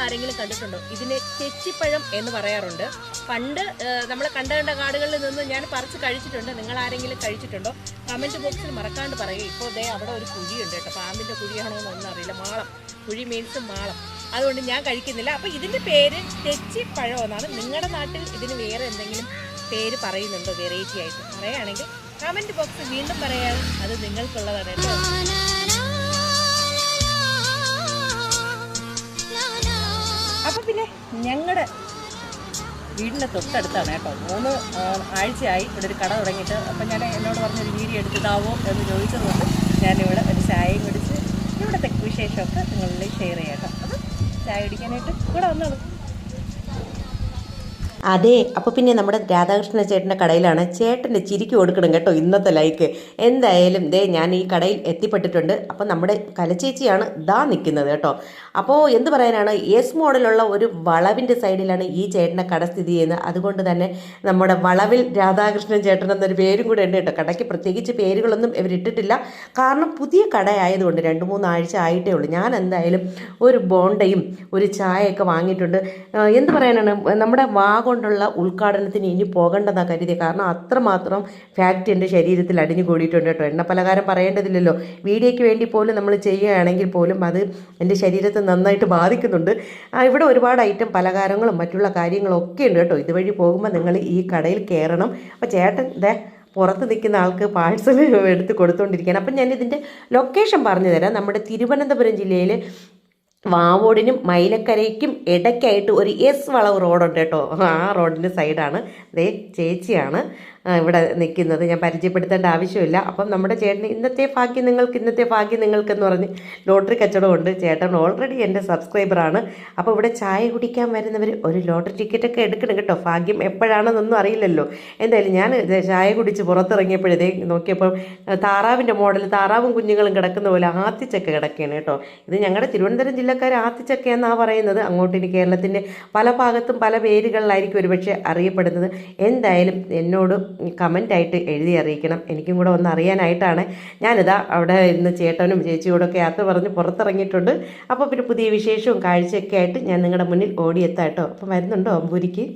ആരെങ്കിലും കണ്ടിട്ടുണ്ടോ? ഇതിനെ തെച്ചിപ്പഴം എന്ന് പറയാറുണ്ട്. പണ്ട് നമ്മൾ കണ്ട കണ്ട കാടുകളിൽ നിന്ന് ഞാൻ പറിച്ച് കഴിച്ചിട്ടുണ്ട്. നിങ്ങൾ ആരെങ്കിലും കഴിച്ചിട്ടുണ്ടോ? കമന്റ് ബോക്സിൽ മറക്കാണ്ട് പറയുക. ഇപ്പോൾ ദേ അവിടെ ഒരു കുഴിയുണ്ട് കേട്ടോ. പാമ്പിന്റെ കുഴിയാണോ എന്നൊന്നും അറിയില്ല. മാളം. കുഴി മീൻസ് മാളം. അതുകൊണ്ട് ഞാൻ കഴിക്കുന്നില്ല. അപ്പോൾ ഇതിന്റെ പേര് തെച്ചിപ്പഴം എന്നാണ്. നിങ്ങളുടെ നാട്ടിൽ ഇതിന് വേറെ എന്തെങ്കിലും പേര് പറയുന്നുണ്ടോ വെറൈറ്റി ആയിട്ട്. പറയുകയാണെങ്കിൽ കമന്റ് ബോക്സ് വീണ്ടും പറയാം. അത് നിങ്ങൾക്കുള്ളതാണ് കേട്ടോ. അപ്പൊ പിന്നെ ഞങ്ങളുടെ വീടിന്റെ തൊട്ടടുത്താണ് കേട്ടോ. മൂന്ന് ആഴ്ചയായി ഇവിടെ ഒരു കട തുടങ്ങിയിട്ട്. അപ്പം ഞാൻ എന്നോട് പറഞ്ഞൊരു വീഡിയോ എടുത്തിട്ടാവോ എന്ന് ചോദിച്ചതുകൊണ്ട് ഞാനിവിടെ ഒരു ചായയും കുടിച്ച് ഇവിടുത്തെ വിശേഷമൊക്കെ നിങ്ങളിൽ ഷെയർ ചെയ്യാം കേട്ടോ. അപ്പം ചായ കുടിക്കാനായിട്ട് കൂടെ വന്നോളൂ. അതെ അപ്പോൾ പിന്നെ നമ്മുടെ രാധാകൃഷ്ണ ചേട്ടന്റെ കടയിലാണ് ചേട്ടന്റെ ചിരിക്ക് കൊടുക്കണം കേട്ടോ ഇന്നത്തെ ലൈക്ക്. എന്തായാലും ദേ ഞാൻ ഈ കടയിൽ എത്തിപ്പെട്ടിട്ടുണ്ട്. അപ്പോൾ നമ്മുടെ കലച്ചേച്ചിയാണ് ദാ നിൽക്കുന്നത് കേട്ടോ. അപ്പോൾ എന്ത് പറയാനാണ് എസ് മോഡലുള്ള ഒരു വളവിന്റെ സൈഡിലാണ് ഈ ചേട്ടന്റെ കട സ്ഥിതി ചെയ്യുന്നത്. അതുകൊണ്ട് തന്നെ നമ്മുടെ വളവിൽ രാധാകൃഷ്ണൻ ചേട്ടൻ എന്നൊരു പേരും കൂടെ ഉണ്ട് കേട്ടോ. കടയ്ക്ക് പ്രത്യേകിച്ച് പേരുകളൊന്നും ഇവരിട്ടിട്ടില്ല കാരണം പുതിയ കടയായതുകൊണ്ട് രണ്ട് മൂന്ന് ആഴ്ച ആയിട്ടേ ഉള്ളൂ. ഞാൻ എന്തായാലും ഒരു ബോണ്ടയും ഒരു ചായയൊക്കെ വാങ്ങിയിട്ടുണ്ട്. എന്ത് പറയാനാണ് നമ്മുടെ വാ കൊണ്ടുള്ള ഉദ്ഘാടനത്തിന് ഇനി പോകേണ്ടതാ കരുതിയത് കാരണം അത്രമാത്രം ഫാക്റ്റ് എന്റെ ശരീരത്തിൽ അടിഞ്ഞു കൂടിയിട്ടുണ്ട് കേട്ടോ. എണ്ണ പലകാരം പറയേണ്ടതില്ലല്ലോ. വീഡിയോയ്ക്ക് വേണ്ടി പോലും നമ്മൾ ചെയ്യുകയാണെങ്കിൽ പോലും അത് എന്റെ ശരീരത്തെ നന്നായിട്ട് ബാധിക്കുന്നുണ്ട്. ഇവിടെ ഒരുപാട് ഐറ്റം പലകാരങ്ങളും മറ്റുള്ള കാര്യങ്ങളും ഒക്കെ ഉണ്ട് കേട്ടോ. ഇതുവഴി പോകുമ്പോൾ നിങ്ങൾ ഈ കടയിൽ കയറണം. അപ്പോൾ ചേട്ടൻ ദേ പുറത്ത് നിൽക്കുന്ന ആൾക്ക് പാഴ്സൽ എടുത്ത് കൊടുത്തുകൊണ്ടിരിക്കുകയാണ് അപ്പം ഞാൻ ഇതിന്റെ ലൊക്കേഷൻ പറഞ്ഞു തരാം നമ്മുടെ തിരുവനന്തപുരം ജില്ലയിൽ വാവോടിനും മൈലക്കരയ്ക്കും ഇടയ്ക്കായിട്ട് ഒരു എസ് വളവ് റോഡുണ്ട് കേട്ടോ. ആ റോഡിന്റെ സൈഡാണ്. അതേ ചേച്ചിയാണ് ഇവിടെ നിൽക്കുന്നത്. ഞാൻ പരിചയപ്പെടുത്തേണ്ട ആവശ്യമില്ല. അപ്പം നമ്മുടെ ചേട്ടന് ഇന്നത്തെ ഭാഗ്യം നിങ്ങൾക്ക് ഇന്നത്തെ ഭാഗ്യം നിങ്ങൾക്കെന്ന് പറഞ്ഞ് ലോട്ടറി കച്ചവടമുണ്ട്. ചേട്ടൻ ഓൾറെഡി എന്റെ സബ്സ്ക്രൈബറാണ്. അപ്പോൾ ഇവിടെ ചായ കുടിക്കാൻ വരുന്നവർ ഒരു ലോട്ടറി ടിക്കറ്റൊക്കെ എടുക്കണം കേട്ടോ. ഭാഗ്യം എപ്പോഴാണെന്നൊന്നും അറിയില്ലല്ലോ. എന്തായാലും ഞാൻ ചായ കുടിച്ച് പുറത്തിറങ്ങിയപ്പോഴേ നോക്കിയപ്പോൾ താറാവിന്റെ മോഡൽ താറാവും കുഞ്ഞുങ്ങളും കിടക്കുന്ന പോലെ ആത്തിച്ചൊക്കെ കിടക്കുകയാണ് കേട്ടോ. ഇത് ഞങ്ങളുടെ തിരുവനന്തപുരം ജില്ലക്കാർ ആത്തിച്ചക്ക എന്നാണ് പറയുന്നത്. അങ്ങോട്ട് ഇനി കേരളത്തിന്റെ പല ഭാഗത്തും പല പേരുകളിലായിരിക്കും ഒരുപക്ഷെ അറിയപ്പെടുന്നത്. എന്തായാലും എന്നോട് കമന്റായിട്ട് എഴുതി അറിയിക്കണം. എനിക്കും കൂടെ ഒന്ന് അറിയാനായിട്ടാണ്. ഞാനിതാ അവിടെ ഇന്ന് ചേട്ടനും ചേച്ചിയോടൊക്കെ യാത്ര പറഞ്ഞ് പുറത്തിറങ്ങിയിട്ടുണ്ട്. അപ്പോൾ പിന്നെ പുതിയ വിശേഷവും കാഴ്ചയൊക്കെ ആയിട്ട് ഞാൻ നിങ്ങളുടെ മുന്നിൽ ഓടിയെത്താം കേട്ടോ. അപ്പം വരുന്നുണ്ടോ അമ്പൂരിക്ക്?